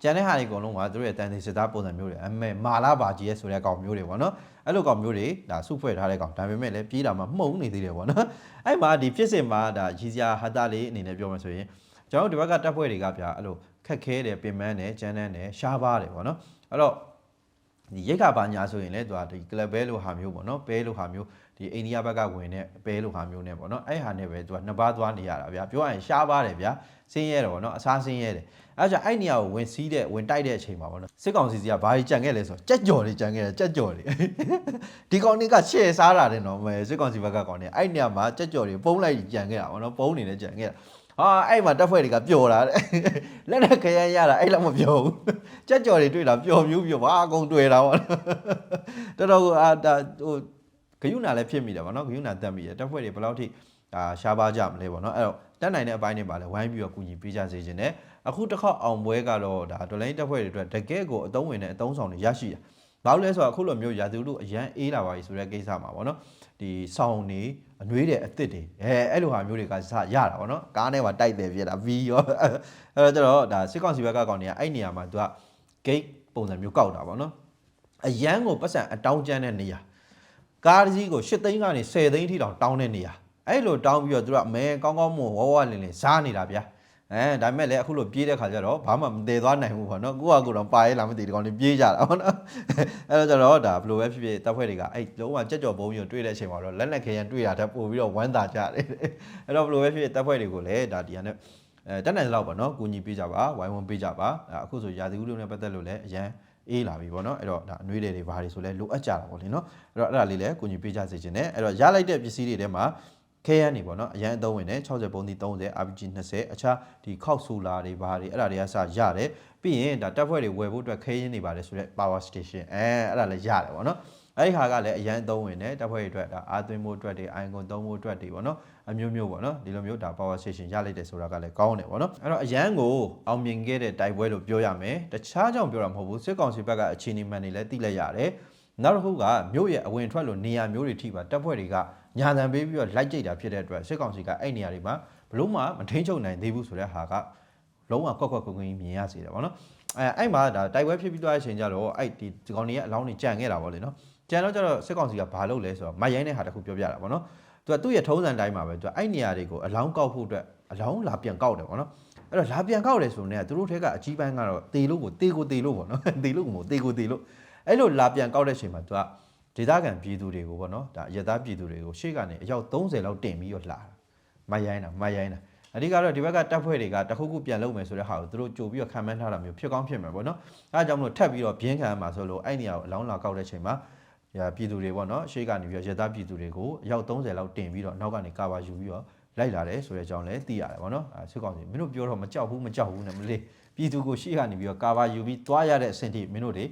ကျန်တဲ့ဟာတွေအကုန်လုံးကသူတို့ရဲ့တန်သေးစစ်သားပုံစံမျိုးတွေအမေမာလာပါကြီးရဲ့ဆိုတဲ့ကောင်မျိုးတွေပေါ့နော်အဲ့လိုကောင်မျိုးတွေဒါစုဖွဲ့ထားတဲ့ကောင်ဒါပေမဲ့လည်းပြေးတာမှမှုံနေသေးတယ်ပေါ့နော်အဲ့မှာဒီဖြစ်စဉ်မှာဒါရည်စရာဟာတာလေးအနေနဲ့ပြောမှဆိုရင်ကျွန်တော်တို့ဒီဘက်ကတပ်ဖွဲ့တွေကဗျာအဲ့လိုခက်ခဲတယ်ပင်ပန်းတယ်ကြမ်းတမ်းတယ်ရှားပါတယ်ပေါ့နော်အဲ့တော့ဒီရိတ်ခါပါညာဆိုရင်လည်းသူကဒီကလပ်ဘဲလိုဟာမျိုးပေါ့နော်ဘဲလိုဟာမျိုး ဒီအိန္ဒိယဘက်ကဝင်တဲ့ဘဲလိုဟာမျိုးနဲ့ပေါ့နော်အဲ့ဟာနဲ့ပဲသူကနှစ်ပါးသွားနေရတာဗျာပြောရရင်ရှားပါတယ်ဗျာဆင်းရဲတယ်ပေါ့နော်အစားဆင်းရဲတယ်အဲ့ကြောင့်အဲ့နေရာကိုဝင်စီးတဲ့ဝင်တိုက်တဲ့အချိန်မှာပေါ့နော်စစ်ကောင်စီစီကဘာကြီးကြံခဲ့လဲဆိုတော့ကြက်ကြော်တွေကြံခဲ့တယ်ကြက်ကြော်တွေဒီကောင်တွေကရှေ့စားတာတယ်နော်မဲစစ်ကောင်စီဘက်ကကောင်တွေအဲ့နေရာမှာကြက်ကြော်တွေပုံးလိုက်ကြံခဲ့တာပေါ့နော်ပုံးနေနဲ့ကြံခဲ့တာဟာအဲ့မှာတက်ဖွဲ့တွေကပျော်တာတဲ့လက်နဲ့ခရမ်းရတာအဲ့လောက်မပျော်ဘူးကြက်ကြော်တွေတွေ့တာပျော်မျိုးပျော်ဘာအကုန်တွေ့တာပေါ့တော်တော်အာဒါဟို ဂယုဏလည်းဖြစ်မိတယ်ဗောနော်ဂယုဏတက်မိတယ်တက်ဖွဲ့တွေဘယ်လောက်ထိအာရှားပါကြမလဲဗောနော်အဲ့တော့တက်နိုင်တဲ့အပိုင်းတွေပါလဲဝိုင်းပြီးတော့ကူညီပေးကြစေခြင်းနဲ့အခုတစ်ခေါက်အောင်ပွဲကတော့ဒါဒေါ်လိုင်းတက်ဖွဲ့တွေအတွက်တကယ်ကိုအတုံးဝင်တဲ့အတုံးဆောင်တွေရရှိတယ်ဘာလို့လဲဆိုတော့အခုလိုမျိုးရာသီဥတုအရန်အေးလာပါပြီဆိုတဲ့ကိစ္စမှာဗောနော်ဒီဆောင်းနေအနှွေးတဲ့အစ်စ်တွေအဲအဲ့လိုဟာမျိုးတွေကစရတာဗောနော်ကားနဲ့ပါတိုက်တယ်ပြတာ V ရောအဲ့တော့ကျတော့ဒါစစ်ကောင်စီဘက်ကကောင်တွေကအဲ့နေရာမှာသူက gate ပုံစံမျိုးကောက်တာဗောနော်အရန်ကိုပတ်စံအတောင်းကျမ်းတဲ့နေရာ ကားတစ်စီးကို၈သိန်းကနေ10သိန်းထိတောင်တောင်းတဲ့နေရာအဲ့လိုတောင်းပြီးတော့သူကအမဲကောင်းကောင်းမွန်ဝဝလင်လင်စားနေတာဗျာအဲဒါပေမဲ့လည်းအခုလိုပြေးတဲ့ခါကျတော့ဘာမှမတည်သွားနိုင်ဘူးပေါ့နော်ကိုကကိုတော့ပါရဲလားမသိဒီကောင်တွေပြေးကြတာပေါ့နော်အဲ့တော့ကျတော့ဒါဘယ်လိုပဲဖြစ်ဖြစ်တပ်ဖွဲ့တွေကအဲ့လုံးဝကြက်ကြော်ဘုံကြီးကိုတွေ့တဲ့အချိန်မှာတော့လက်လက်ခဲရန်တွေ့တာတက်ပို့ပြီးတော့ဝမ်းသာကြတယ်အဲ့တော့ဘယ်လိုပဲဖြစ်ဖြစ်တပ်ဖွဲ့တွေကိုလည်းဒါဒီကနေ့အဲတက်နိုင်လောက်ပေါ့နော်ကူညီပေးကြပါဝိုင်းဝန်းပေးကြပါဒါအခုဆိုရာသီဥတုနဲ့ပတ်သက်လို့လည်းအရန် အေးလာပြီပေါ့နော်အဲ့တော့ဒါအနှွေးတွေတွေဘာတွေဆိုလဲလိုအပ်ကြတာပေါ့လေနော်အဲ့တော့အဲ့ဒါလေးလည်းကူညီပေးကြစေချင်တယ်အဲ့တော့ရလိုက်တဲ့ပစ္စည်းတွေထဲမှာခဲရန်နေပေါ့နော်အရန်အသုံးဝင်တယ်60ပုံသီး30 RPG 20အခြားဒီခောက်ဆိုလာတွေဘာတွေအဲ့ဒါတွေကစရတယ်ပြီးရင်ဒါတက်ဖွဲ့တွေဝယ်ဖို့အတွက်ခဲရင်းနေပါတယ်ဆိုတော့ power station အဲအဲ့ဒါလည်းရတယ်ပေါ့နော် အဲ့ဒီဟာကလည်းအရန်အသုံးဝင်တယ်တက်ဖွဲ့တွေအတွက်ဒါအာသွင်းဖို့အတွက်တွေအိုင်ကွန်သုံးဖို့အတွက်တွေပေါ့နော်အမျိုးမျိုးပေါ့နော်ဒီလိုမျိုးဒါ power station ရလိုက်တယ်ဆိုတာကလည်းကောင်းတယ်ပေါ့နော်အဲ့တော့အရန်ကိုအောင်မြင်ခဲ့တဲ့တိုက်ပွဲလို့ပြောရမယ်တခြားကြောင့်ပြောတာမဟုတ်ဘူးစစ်ကောင်စီဘက်ကအခြေအနေမှန်တွေလည်းသိလိုက်ရတယ်နောက်တစ်ခုကမြို့ရဲ့အဝင်ထွက်လို့နေရာမျိုးတွေထိပါတပ်ဖွဲ့တွေကညာတံပေးပြီးတော့လိုက်ကြိတ်တာဖြစ်တဲ့အတွက်စစ်ကောင်စီကအဲ့နေရာတွေမှာဘလို့မှမထိန်ချုပ်နိုင်သေးဘူးဆိုတဲ့ဟာကလုံးဝကွက်ကွက်ကွင်းကွင်းမြင်ရစေတယ်ဗောနော်အဲအဲ့မှာဒါတိုက်ပွဲဖြစ်ပြီးသွားတဲ့အချိန်ကျတော့အဲ့ဒီဒီကောင်တွေရဲ့အလောင်းတွေကြံခဲ့တာဗောလေနော် ကြံတော့ကျတော့စစ်ကောင်စီကဘာလုပ်လဲဆိုတော့မိုက်ရိုင်းတဲ့ဟာတစ်ခုပြောပြတာဗောနော်သူကသူ့ရဲ့ထုံးစံတိုင်းမှာပဲသူကအဲ့နေရာတွေကိုအလောင်းကောက်ဖို့အတွက်အလောင်းလာပြန်ကောက်တယ်ဗောနော်အဲ့တော့လာပြန်ကောက်တယ်ဆိုတော့သူတို့ထက်ကအကြီးပိုင်းကတော့တေလို့ကိုတေကိုတေလို့ဗောနော်တေလို့ကိုမဟုတ်တေကိုတေလို့အဲ့လိုလာပြန်ကောက်တဲ့အချိန်မှာသူကဒေသခံပြည်သူတွေကိုဗောနော်ဒါရသားပြည်သူတွေကိုရှေ့ကနေအယောက်30လောက်တင်ပြီးတော့လာတာမိုက်ရိုင်းတာမိုက်ရိုင်းတာအဓိကတော့ဒီဘက်ကတပ်ဖွဲ့တွေကတခုခုပြန်လုပ်မယ်ဆိုတဲ့ဟာကိုသူတို့ကြိုပြီးတော့ခံမှန်းထားတာမျိုးဖြစ်ကောင်းဖြစ်မယ်ဗောနော်အဲအကြောင်းမလို့ထပ်ပြီးတော့ပြင်းခံရမှာဆိုလို့အဲ့နေရာကိုအလောင်းလာကောက်တဲ့အချိန်မှာ ပြည်သူတွေဗောနော်ရှေ့ကနေပြီးတော့ရသားပြည်သူတွေကိုအယောက်30လောက်တင်ပြီးတော့နောက်ကနေကာဗာယူပြီးတော့လိုက်လာတယ်ဆိုတဲ့အကြောင်းလည်းသိရတယ်ဗောနော်အဲစစ်ကောင်စီမင်းတို့ပြောတော့မကြောက်ဘူးမကြောက်ဘူးနဲ့မလေးပြည်သူကိုရှေ့ကနေပြီးတော့ကာဗာယူပြီးသွားရတဲ့အဆင့်ထိမင်းတို့တွေ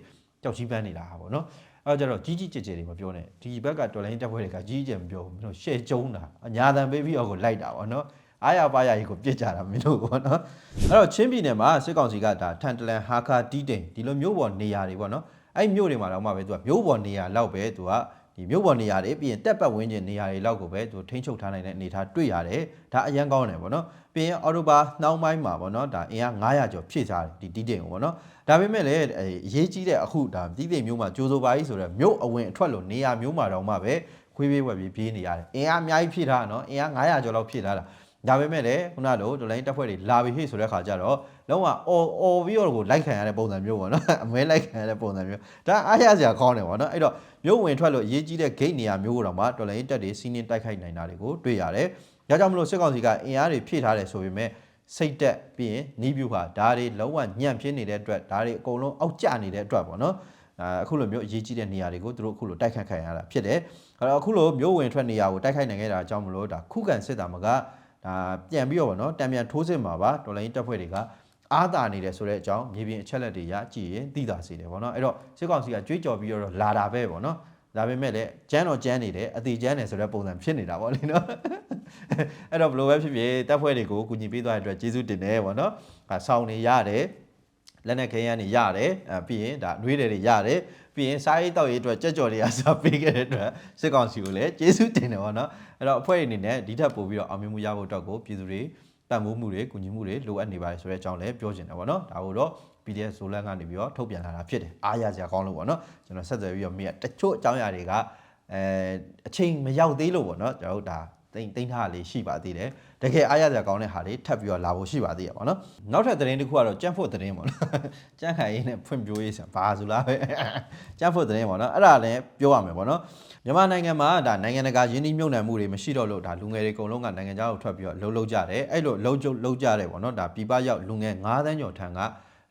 ကြောက်ကြီးပန်းနေတာဟာဗောနော်အဲကြတော့ကြီးကြီးကျယ်ကျယ်တွေမပြောနဲ့ဒီဘက်ကတော်လိုင်းတက်ဖွဲ့တွေကကြီးကြီးကျယ်မပြောဘူးမင်းတို့ရှယ်ကျုံးတာအညာတန်ပေးပြီးတော့ကိုလိုက်တာဗောနော်အားရပါရကြီးကိုပြစ်ကြတာမင်းတို့ပေါ့နော်အဲ့တော့ချင်းပြည်နယ်မှာစစ်ကောင်စီကဒါထန်တလန်ဟာခါတီးတိန်ဒီလိုမျိုးပေါ်နေရာတွေပေါ့နော် အဲ့မြို့တွေမှာတော့မှပဲသူကမြို့ပေါ်နေရာလောက်ပဲသူကဒီမြို့ပေါ်နေရာတွေပြီးရင်တက်ပတ်ဝင်းကျင်နေရာတွေလောက်ကိုပဲသူထိန်းချုပ်ထားနိုင်တဲ့အနေအထားတွေ့ရတယ်ဒါအရန်ကောင်းတယ်ပေါ့နော်ပြီးရင်အော်တိုဘာနှောင်းပိုင်းမှာပေါ့နော်ဒါအင်အား900ကျော်ဖြည့်ထားတယ်ဒီတီးတိန်ကိုပေါ့နော်ဒါပေမဲ့လည်းအရေးကြီးတဲ့အခုဒါတီးတိန်မြို့မှာကြိုးစိုးပါကြီးဆိုတော့မြို့အဝင်အထွက်လို့နေရာမျိုးမှာတော့မှပဲခွေးပြေးဝက်ပြေးပြေးနေရတယ်အင်အားအများကြီးဖြည့်ထားတာနော်အင်အား900ကျော်လောက်ဖြည့်ထားတာ ဒါပေမဲ့လည်းခုနလိုဒလိုင်းတက်ဖွဲ့တွေလာပြီးဟိဆိုတဲ့ခါကျတော့လုံးဝအော်အော်ပြီးတော့ကိုလိုက်ခံရတဲ့ပုံစံမျိုးပေါ့နော်အမဲလိုက်ခံရတဲ့ပုံစံမျိုးဒါအားရစရာကောင်းတယ်ပေါ့နော်အဲ့တော့မျိုးဝင်ထွက်လို့အရေးကြီးတဲ့ gate နေရာမျိုးကိုတော့မှတော်လိုင်းတက်တွေစီးနင်းတိုက်ခိုက်နိုင်တာတွေကိုတွေ့ရတယ်ဒါကြောင့်မလို့စစ်ကောင်စီကအင်အားတွေဖြည့်ထားတယ်ဆိုပေမဲ့စိတ်တက်ပြီးရင်နီးပြူဟာဓာတ်တွေလုံးဝညံ့ဖြစ်နေတဲ့အတွက်ဓာတ်တွေအကုန်လုံးအောက်ကျနေတဲ့အတွက်ပေါ့နော်အခုလိုမျိုးအရေးကြီးတဲ့နေရာတွေကိုသူတို့အခုလိုတိုက်ခတ်ခံရတာဖြစ်တယ်အဲ့တော့အခုလိုမျိုးဝင်ထွက်နေရာကိုတိုက်ခိုက်နိုင်ခဲ့တာအကြောင်းမလို့ဒါခုခံစစ်တာမက ဒါပြန်ပြီးတော့ဗောနော်တံပြန်ထိုးစစ်မှာပါတော်လိုင်းတပ်ဖွဲ့တွေကအားတာနေတယ်ဆိုတဲ့အကြောင်းမြေပြင်အချက်လက်တွေရကြည့်ရင်သိတာစီတယ်ဗောနော်အဲ့တော့စစ်ကောင်စီကကြွေးကြော်ပြီးတော့လာတာပဲဗောနော်ဒါပေမဲ့လည်းကျန်းတော့ကျန်းနေတယ်အသေးကျန်းတယ်ဆိုတဲ့ပုံစံဖြစ်နေတာဗောလေနော်အဲ့တော့ဘလို့ပဲဖြစ်ဖြစ်တပ်ဖွဲ့တွေကိုကူညီပေးသွားတဲ့အတွက်ကျေးဇူးတင်တယ်ဗောနော်အဲဆောင်းနေရတယ်လက်နဲ့ခဲယမ်းတွေရတယ်အဲပြီးရင်ဒါနှွေးတယ်တွေရတယ် ပြီးရင်စားရေးတောက်ရေးအတွက်ကြက်ကြော်တွေကစားပေးခဲ့တဲ့အတွက်စစ်ကောင်စီကိုလည်းကျေးဇူးတင်တယ်ဗောနော်အဲ့တော့အဖွဲ့အနေနဲ့ဒီထက်ပိုပြီးတော့အောင်မြင်မှုရဖို့အတွက်ကိုပြည်သူတွေတန်ဖိုးမှုတွေကူညီမှုတွေလိုအပ်နေပါတယ်ဆိုတဲ့အကြောင်းလည်းပြောချင်တယ်ဗောနော်ဒါကိုတော့ PDF ဇိုလန်ကနေပြီးတော့ထုတ်ပြန်လာတာဖြစ်တယ်အားရစရာကောင်းလို့ပေါ့နော်ကျွန်တော်ဆက်သွယ်ပြီးတော့မိရတချို့အကြောင်းအရာတွေကအဲအချိန်မရောက်သေးလို့ပေါ့နော်ကျွန်တော်တို့ဒါ တိမ့်တိမ့်ထားလေးရှိပါသေးတယ်တကယ်အားရစရာကောင်းတဲ့ဟာတွေထပ်ပြီးတော့လာဖို့ရှိပါသေးရပါတော့နောက်ထပ်သတင်းတစ်ခုကတော့ကြန့်ဖို့သတင်းပေါ့နော်ကြန့်ခိုင်ရေးနဲ့ဖွင့်ပြိုးရေးဆံဘာဆိုလားပဲကြန့်ဖို့သတင်းပေါ့နော်အဲ့ဒါလည်းပြောရမယ်ပေါ့နော်မြန်မာနိုင်ငံမှာဒါနိုင်ငံတကာယင်းနှိမ့်မြုပ်နှံမှုတွေမရှိတော့လို့ဒါလူငယ်တွေအကုန်လုံးကနိုင်ငံခြားကိုထွက်ပြီးတော့လှုပ်လှုပ်ကြတယ်အဲ့လိုလှုပ်ကျုပ်လှုပ်ကြတယ်ပေါ့နော်ဒါပြပရောက်လူငယ်9သန်းကျော်ထံက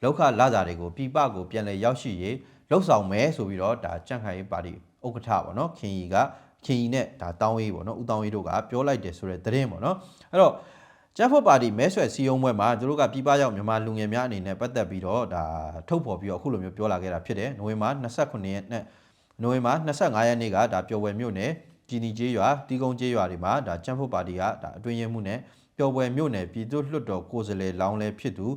လောက်ခလာစာတွေကိုပြပကိုပြန်လဲရောက်ရှိရေးလှုပ်ဆောင်မယ်ဆိုပြီးတော့ဒါကြန့်ခိုင်ရေးပါတီဥက္ကဋ္ဌပေါ့နော်ခင်ကြီးက ခင်ကြီးနဲ့ဒါတောင်းရေးပေါ့နော်ဦးတောင်းရေးတို့ကပြောလိုက်တယ်ဆိုတဲ့သတင်းပေါ့နော်အဲ့တော့ကျန်းဖို့ပါတီမဲဆွယ်စီယုံပွဲမှာသူတို့ကပြည်ပရောက်မြန်မာလူငယ်များအနေနဲ့ပတ်သက်ပြီးတော့ဒါထုတ်ဖော်ပြီးတော့အခုလိုမျိုးပြောလာခဲ့တာဖြစ်တယ်နိုဝင်ဘာ29ရက်နဲ့နိုဝင်ဘာ25ရက်နေ့ကဒါပျော်ပွဲမြို့နယ်ဂျီနီကျေးရွာတီကုန်းကျေးရွာတွေမှာဒါကျန်းဖို့ပါတီကဒါအတွင်းရဲမှုနဲ့ပျော်ပွဲမြို့နယ်ပြည်သူ့လွှတ်တော်ကိုယ်စားလှယ်လောင်းလဲဖြစ်သူ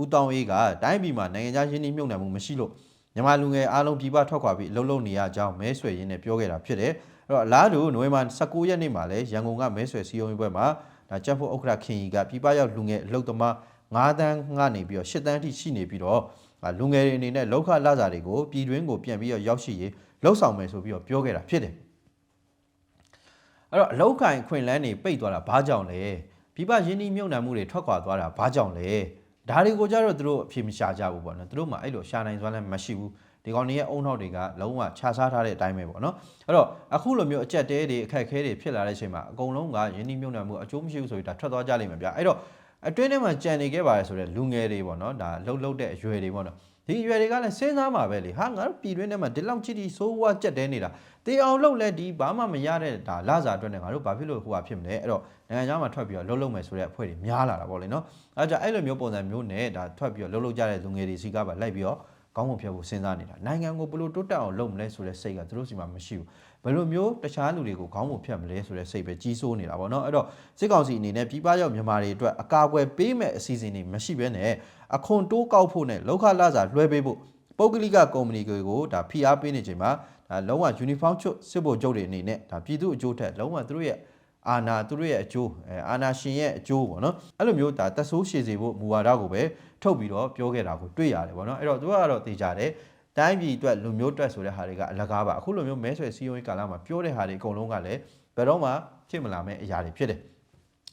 ဦးတောင်းအေးကတိုင်းပြည်မှာနိုင်ငံခြားရင်းနှီးမြှုပ်နှံမှုမရှိလို့မြန်မာလူငယ်အားလုံးပြည်ပထွက်ခွာပြီးအလုပ်လုပ်နေရကြောင်းမဲဆွယ်ရင်းနဲ့ပြောခဲ့တာဖြစ်တယ် အဲ့တော့အလားတူနိုဝင်ဘာ19ရက်နေ့မှာလည်းရန်ကုန်ကမဲဆွယ်စီယုံပွဲမှာဒါကျန်းဖို့ဥက္ကဋ္ဌခင်ကြီးကပြည်ပရောက်လူငယ်အလုပ်သမား9တန်းကနေပြီးတော့10တန်းအထိရှိနေပြီးတော့အာလူငယ်တွေအနေနဲ့လောက်ခလာစာတွေကိုပြည်တွင်းကိုပြန်ပြီးတော့ရောက်ရှိရေးလှုပ်ဆောင်မယ်ဆိုပြီးတော့ပြောခဲ့တာဖြစ်တယ်အဲ့တော့အလောက်ကင်ခွင်လန်းနေပိတ်သွားတာဘာကြောင့်လဲပြပရင်းနှီးမြုပ်နှံမှုတွေထွက်ခွာသွားတာဘာကြောင့်လဲဒါတွေကိုကြတော့သူတို့အဖြေမရှာကြဘူးပေါ့နော်သူတို့မှအဲ့လိုရှာနိုင်စွမ်းလည်းမရှိဘူး ဒီကောင်တွေရဲ့အုံနောက်တွေကလုံးဝခြားစားထားတဲ့အတိုင်းပဲပေါ့နော်အဲ့တော့အခုလိုမျိုးအကြက်တဲတွေအခက်အခဲတွေဖြစ်လာတဲ့အချိန်မှာအကုန်လုံးကရင်းနှီးမြုပ်နှံမှုအကျိုးမရှိဘူးဆိုပြီးဒါထွက်သွားကြလိမ့်မယ်ဗျအဲ့တော့အတွင်းထဲမှာကြံနေခဲ့ပါတယ်ဆိုတော့လူငယ်တွေပေါ့နော်ဒါလှုပ်လှုပ်တဲ့အရွယ်တွေပေါ့နော်ဒီအရွယ်တွေကလည်းစဉ်းစားမှာပဲလေဟာငါတို့ပြည်တွင်းထဲမှာဒီလောက်ချစ်တီဆိုးဝါးကြက်တဲနေတာတေအောင်လှုပ်လဲဒီဘာမှမရတဲ့ဒါလစာအတွက်နဲ့ငါတို့ဘာဖြစ်လို့ဟိုဟာဖြစ်မလဲအဲ့တော့နိုင်ငံခြားမှာထွက်ပြီးတော့လှုပ်လှုပ်မယ်ဆိုတဲ့အဖွဲ့တွေများလာတာပေါ့လေနော်အဲဒါကြောင့်အဲ့လိုမျိုးပုံစံမျိုးနဲ့ဒါထွက်ပြီးတော့လှုပ်လှုပ်ကြတဲ့လူငယ်တွေစီကပါလိုက်ပြီးတော့ ကောင်းမွန်ဖြတ်ဖို့စဉ်းစားနေတာနိုင်ငံကိုဘယ်လိုတိုးတက်အောင်လုပ်မလဲဆိုတဲ့စိတ်ကသူတို့စီမှာမရှိဘူးဘယ်လိုမျိုးတခြားလူတွေကိုခေါင်းပုံဖြတ်မလဲဆိုတဲ့စိတ်ပဲကြီးစိုးနေတာပေါ့နော်အဲ့တော့စစ်ကောင်စီအနေနဲ့ပြည်ပရောက်မြန်မာတွေအတွက်အကာအကွယ်ပေးမဲ့အစီအစဉ်တွေမရှိဘဲနဲ့အခွန်တိုးကောက်ဖို့နဲ့လောက်ခလာစာလွှဲပေးဖို့ပုဂ္ဂလိကကုမ္ပဏီတွေကိုဒါဖိအားပေးနေချိန်မှာဒါလုံးဝ uniform ချွတ်စစ်ဖို့ကြုတ်တွေအနေနဲ့ဒါပြည်သူအကျိုးထက်လုံးဝသူတို့ရဲ့ အာနာသူတို့ရဲ့အကျိုးအဲအာနာရှင်ရဲ့အကျိုးပေါ့နော်အဲ့လိုမျိုးဒါတက်ဆိုးရှည်စေဖို့မူဝါဒကိုပဲထုတ်ပြီးတော့ပြောခဲ့တာကိုတွေ့ရတယ်ပေါ့နော်အဲ့တော့သူကတော့သိကြတယ်တိုင်းပြည်အတွက်လူမျိုးအတွက်ဆိုတဲ့ဟာတွေကအလကားပါအခုလိုမျိုးမဲဆွယ်စည်းရုံးရေးကာလမှာပြောတဲ့ဟာတွေအကုန်လုံးကလည်းဘယ်တော့မှဖြစ်မလာမယ့်အရာတွေဖြစ်တယ်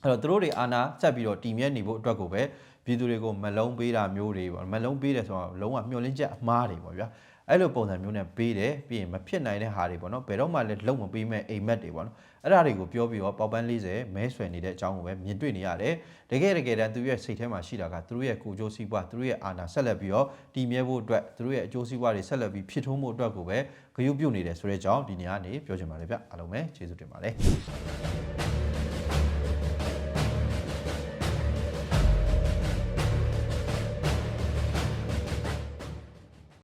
အဲ့တော့သူတို့တွေအာနာဆက်ပြီးတော့တည်မြဲနေဖို့အတွက်ကိုပဲပြည်သူတွေကိုမလုံးပေးတာမျိုးတွေပေါ့မလုံးပေးတယ်ဆိုတော့လုံးဝမျှော်လင့်ချက်အမှားတွေပေါ့ဗျာ အဲ့လိုပုံစံမျိုးနဲ့ပေးတယ်ပြီးရင်မဖြစ်နိုင်တဲ့ဟာတွေပေါ့နော်ဘယ်တော့မှလည်းလုံးမပေးမဲ့အိမ်မက်တွေပေါ့နော်အဲ့ဒါတွေကိုပြောပြီးတော့ပေါက်ပန်း40မဲဆွယ်နေတဲ့အကြောင်းကိုပဲမြင်တွေ့နေရတယ်တကယ်တကယ်တမ်းသူရဲ့စိတ်ထဲမှာရှိတာကသူတို့ရဲ့ကိုကြိုးစည်းပွားသူတို့ရဲ့အာဏာဆက်လက်ပြီးတော့တည်မြဲဖို့အတွက်သူတို့ရဲ့အကျိုးစီးပွားတွေဆက်လက်ပြီးဖြစ်ထွန်းဖို့အတွက်ကိုပဲဂရုပြုနေတယ်ဆိုတဲ့အကြောင်းဒီနေ့ကနေပြောချင်ပါတယ်ဗျအားလုံးပဲကျေးဇူးတင်ပါတယ်